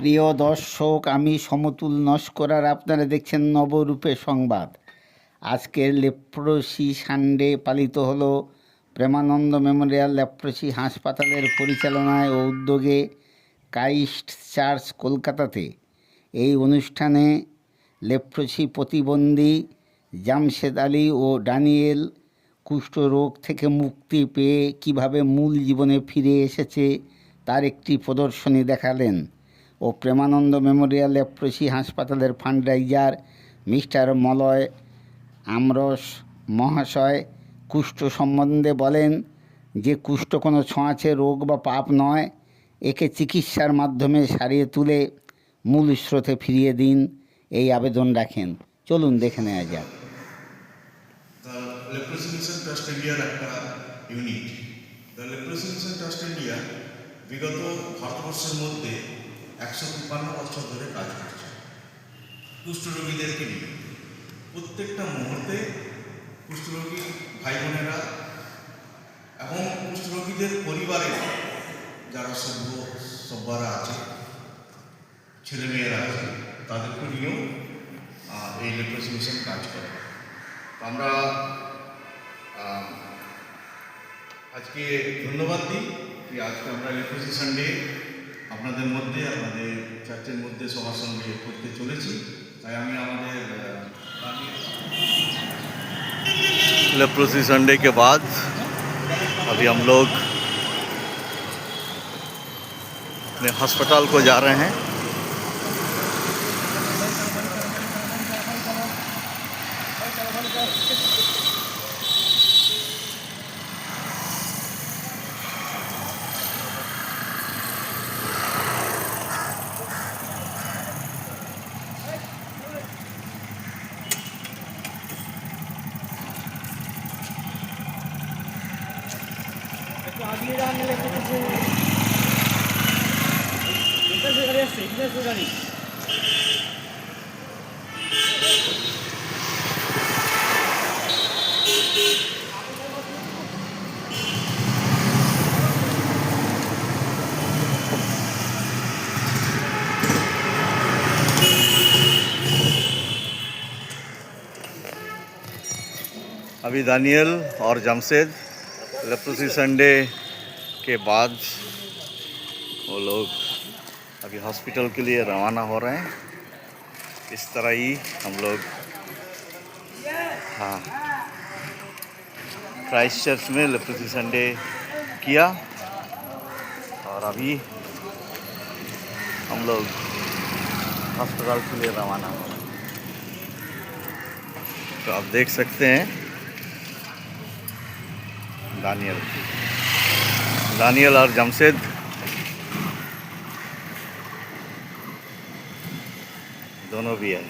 প্রিয় দর্শক, আমি সমতুল নস্করার। আপনারা দেখছেন নবরূপে সংবাদ। আজকের লেপ্রসি সানডে পালিত হলো প্রেমানন্দ মেমোরিয়াল লেপ্রসি হাসপাতালের পরিচালনায় ও উদ্যোগে ক্রাইস্ট চার্চ কলকাতাতে। এই অনুষ্ঠানে লেপ্রসি প্রতিবন্ধী জামশেদ আলী ও ডানিয়েল কুষ্ঠরোগ থেকে মুক্তি পেয়ে কীভাবে মূল জীবনে ফিরে এসেছে, তার একটি প্রদর্শনী দেখালেন। ও প্রেমানন্দ মেমোরিয়াল লেপ্রসি হাসপাতালের ফান্ডরাইজার মিস্টার মলয় আমরস মহাশয় কুষ্ঠ সম্বন্ধে বলেন যে কুষ্ঠ কোনো ছোঁয়াচে রোগ বা পাপ নয়, একে চিকিৎসার মাধ্যমে সারিয়ে তুলে মূল স্রোতে ফিরিয়ে দিন, এই আবেদন রাখেন। চলুন দেখে নেওয়া যাক। Unit the leprosy trust India বিগত ভারতবর্ষের মধ্যে একশো তিপ্পান্ন বছর ধরে কাজ করছে। কুষ্ঠরোগীদেরকে নিয়ে। প্রত্যেকটা মুহূর্তে কুষ্ঠরোগী ভাই বোনেরা এবং কুষ্ঠরোগীদের পরিবারে যারা সভ্য সভ্যরা আছে ছেলেমেয়েরা আছে, তাদেরকে নিয়েও এই লেপ্রসি মিশন কাজ করে। আমরা আজকে ধন্যবাদ দিই যে আজকে আমরা লেপ্রসি সানডে আপনাদের মধ্যে আপনাদের চার্চের মধ্যে সবার সঙ্গে করতে চলেছি তাই আমি আমাদের আহ, আমি- लेप्रोसी संडे के बाद अभी हम लोग अपने अस्पताल को जा रहे हैं अभी दानियल और जमशेद लेप्रोसी संडे के बाद वो लोग अभी हॉस्पिटल के लिए रवाना हो रहे हैं, इस तरह ही हम लोग हाँ क्राइस्ट चर्च में लेप्रोसी संडे किया और अभी हम लोग अस्पताल के लिए रवाना हो रहे हैं। तो आप देख सकते हैं दानियल दानियल और जमशेद दोनों भी है।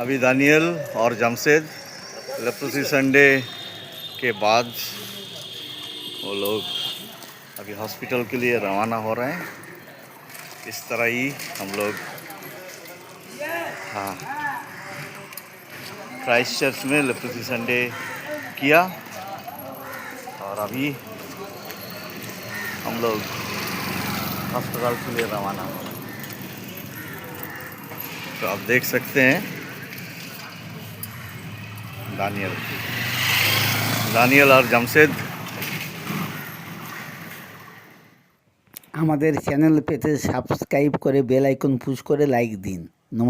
अभी दानियल और जमशेद लेप्रोसी संडे के बाद वो लोग अभी हॉस्पिटल के लिए रवाना हो रहे हैं। इस तरह ही हम लोग हाँ। क्राइस्ट चर्च में लेप्रोसी संडे किया और अभी हम लोग अस्पताल के लिए रवाना हो रहे हैं। तो आप देख सकते हैं दानियल दानियल और जमशेद আমাদের চ্যানেল পেতে সাবস্ক্রাইব করে বেল আইকন পুশ করে লাইক দিন